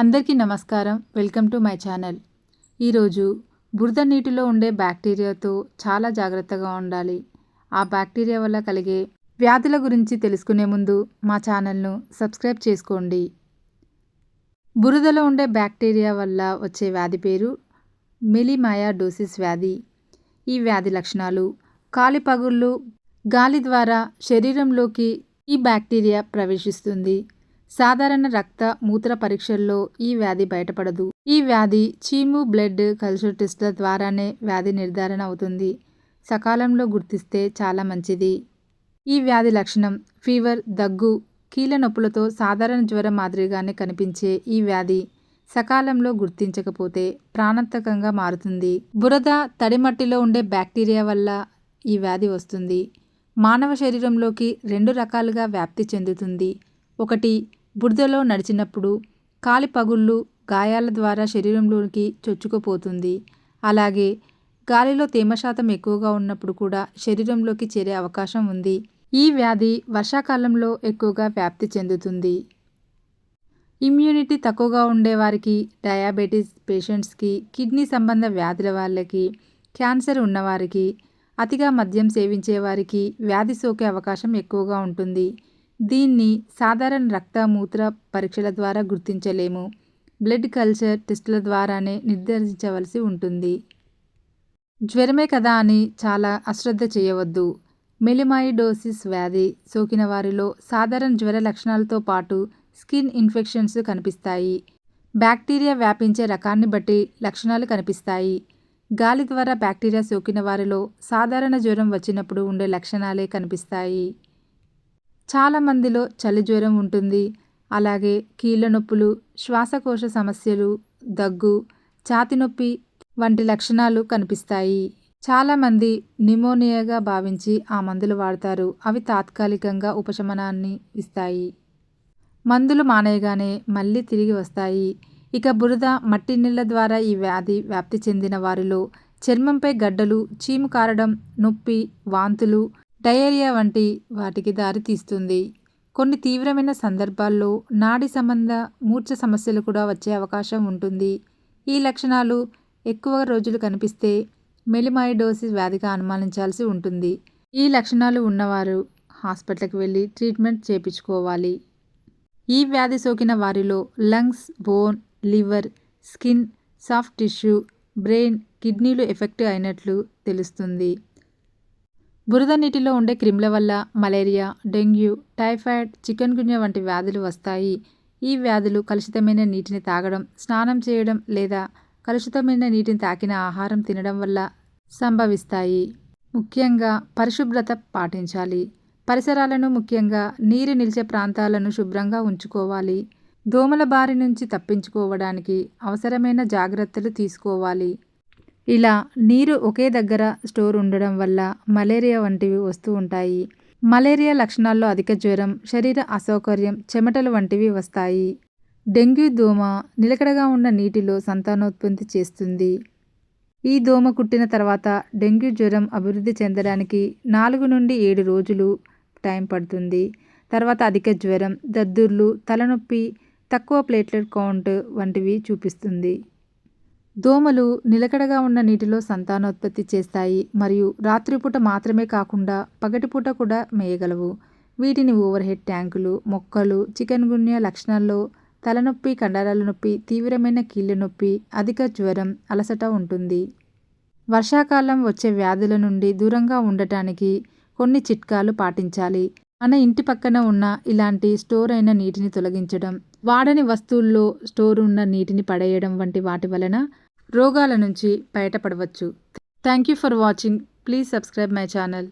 అందరికీ నమస్కారం. Welcome to my channel. ఈరోజు బురద నీటిలో ఉండే బ్యాక్టీరియాతో చాలా జాగ్రత్తగా ఉండాలి. ఆ బ్యాక్టీరియా వల్ల కలిగే వ్యాధుల గురించి తెలుసుకునే ముందు మా ఛానల్ను సబ్స్క్రైబ్ చేసుకోండి. బురదలో ఉండే బ్యాక్టీరియా వల్ల వచ్చే వ్యాధి పేరు మెలిమాయాడోసిస్ వ్యాధి. ఈ వ్యాధి లక్షణాలు కాలి పగుళ్ళు గాలి ద్వారా శరీరంలోకి ఈ బ్యాక్టీరియా ప్రవేశిస్తుంది. సాధారణ రక్త మూత్ర పరీక్షల్లో ఈ వ్యాధి బయటపడదు. ఈ వ్యాధి చీము బ్లడ్ కల్చర్ టెస్ట్ల ద్వారానే వ్యాధి నిర్ధారణ అవుతుంది. సకాలంలో గుర్తిస్తే చాలా మంచిది. ఈ వ్యాధి లక్షణం ఫీవర్ దగ్గు కీళ్ళ నొప్పులతో సాధారణ జ్వరం మాదిరిగానే కనిపించే ఈ వ్యాధి సకాలంలో గుర్తించకపోతే ప్రాణాంతకంగా మారుతుంది. బురద తడిమట్టిలో ఉండే బ్యాక్టీరియా వల్ల ఈ వ్యాధి వస్తుంది. మానవ శరీరంలోకి రెండు రకాలుగా వ్యాప్తి చెందుతుంది. ఒకటి బురదలో నడిచినప్పుడు కాలి పగుళ్ళు గాయాల ద్వారా శరీరంలోనికి చొచ్చుకుపోతుంది. అలాగే గాలిలో తేమ శాతం ఎక్కువగా ఉన్నప్పుడు కూడా శరీరంలోకి చేరే అవకాశం ఉంది. ఈ వ్యాధి వర్షాకాలంలో ఎక్కువగా వ్యాప్తి చెందుతుంది. ఇమ్యూనిటీ తక్కువగా ఉండేవారికి డయాబెటీస్ పేషెంట్స్కి కిడ్నీ సంబంధ వ్యాధుల వాళ్ళకి క్యాన్సర్ ఉన్నవారికి అతిగా మద్యం సేవించే వారికి వ్యాధి సోకే అవకాశం ఎక్కువగా ఉంటుంది. దీన్ని సాధారణ రక్త మూత్ర పరీక్షల ద్వారా గుర్తించలేము. బ్లడ్ కల్చర్ టెస్టుల ద్వారానే నిర్ధారించవలసి ఉంటుంది. జ్వరమే కదా అని చాలా అశ్రద్ధ చేయవద్దు. మెలిమాయిడోసిస్ వ్యాధి సోకిన వారిలో సాధారణ జ్వర లక్షణాలతో పాటు స్కిన్ ఇన్ఫెక్షన్స్ కనిపిస్తాయి. బ్యాక్టీరియా వ్యాపించే రకాన్ని బట్టి లక్షణాలు కనిపిస్తాయి. గాలి ద్వారా బ్యాక్టీరియా సోకిన వారిలో సాధారణ జ్వరం వచ్చినప్పుడు ఉండే లక్షణాలే కనిపిస్తాయి. చాలామందిలో చలి జ్వరం ఉంటుంది. అలాగే కీళ్ళ నొప్పులు శ్వాసకోశ సమస్యలు దగ్గు ఛాతి నొప్పి వంటి లక్షణాలు కనిపిస్తాయి. చాలామంది నిమోనియాగా భావించి ఆ మందులు వాడతారు. అవి తాత్కాలికంగా ఉపశమనాన్ని ఇస్తాయి. మందులు మానేయగానే మళ్ళీ తిరిగి వస్తాయి. ఇక బురద మట్టి నీళ్ళ ద్వారా ఈ వ్యాధి వ్యాప్తి చెందిన వారిలో చర్మంపై గడ్డలు చీము కారడం నొప్పి వాంతులు డయేరియా వంటి వాటికి దారితీస్తుంది కొన్ని తీవ్రమైన సందర్భాల్లో నాడి సంబంధ మూర్ఛ సమస్యలు కూడా వచ్చే అవకాశం ఉంటుంది. ఈ లక్షణాలు ఎక్కువ రోజులు కనిపిస్తే మెలిమైడోసిస్ వ్యాధిగా అనుమానించాల్సి ఉంటుంది. ఈ లక్షణాలు ఉన్నవారు హాస్పిటల్కి వెళ్ళి ట్రీట్మెంట్ చేయించుకోవాలి. ఈ వ్యాధి సోకిన వారిలో lungs bone liver skin soft tissue brain కిడ్నీలు ఎఫెక్ట్ అయినట్లు తెలుస్తుంది. బురద నీటిలో ఉండే క్రిముల వల్ల malaria dengue typhoid chikungunya వంటి వ్యాధులు వస్తాయి. ఈ వ్యాధులు కలుషితమైన నీటిని తాగడం స్నానం చేయడం లేదా కలుషితమైన నీటిని తాకిన ఆహారం తినడం వల్ల సంభవిస్తాయి. ముఖ్యంగా పరిశుభ్రత పాటించాలి. పరిసరాలను ముఖ్యంగా నీరు నిలిచే ప్రాంతాలను శుభ్రంగా ఉంచుకోవాలి. దోమల బారి నుంచి తప్పించుకోవడానికి అవసరమైన జాగ్రత్తలు తీసుకోవాలి. ఇలా నీరు ఒకే దగ్గర స్టోర్ ఉండడం వల్ల మలేరియా వంటివి వస్తూ ఉంటాయి. మలేరియా లక్షణాల్లో అధిక జ్వరం శరీర అసౌకర్యం చెమటలు వంటివి వస్తాయి. డెంగ్యూ దోమ నిలకడగా ఉన్న నీటిలో సంతానోత్పత్తి చేస్తుంది. ఈ దోమ కుట్టిన తర్వాత డెంగ్యూ జ్వరం అభివృద్ధి చెందడానికి నాలుగు నుండి ఏడు రోజులు టైం పడుతుంది. తర్వాత అధిక జ్వరం దద్దుర్లు తలనొప్పి తక్కువ ప్లేట్లెట్ కౌంట్ వంటివి చూపిస్తుంది. దోమలు నిలకడగా ఉన్న నీటిలో సంతానోత్పత్తి చేస్తాయి మరియు రాత్రిపూట మాత్రమే కాకుండా పగటిపూట కూడా మేయగలవు. వీటిని ఓవర్ హెడ్ ట్యాంకులు మొక్కలు చికెన్ గున్యా లక్షణాల్లో తలనొప్పి కండరాల నొప్పి తీవ్రమైన కీళ్ళ నొప్పి అధిక జ్వరం అలసట ఉంటుంది. వర్షాకాలం వచ్చే వ్యాధుల నుండి దూరంగా ఉండటానికి కొన్ని చిట్కాలు పాటించాలి. మన ఇంటి పక్కన ఉన్న ఇలాంటి స్టోర్ అయిన నీటిని తొలగించడం వాడని వస్తువుల్లో స్టోర్ ఉన్న నీటిని పడేయడం వంటి వాటి వలన రోగాల నుంచి బయటపడవచ్చు. Thank you for watching please subscribe my channel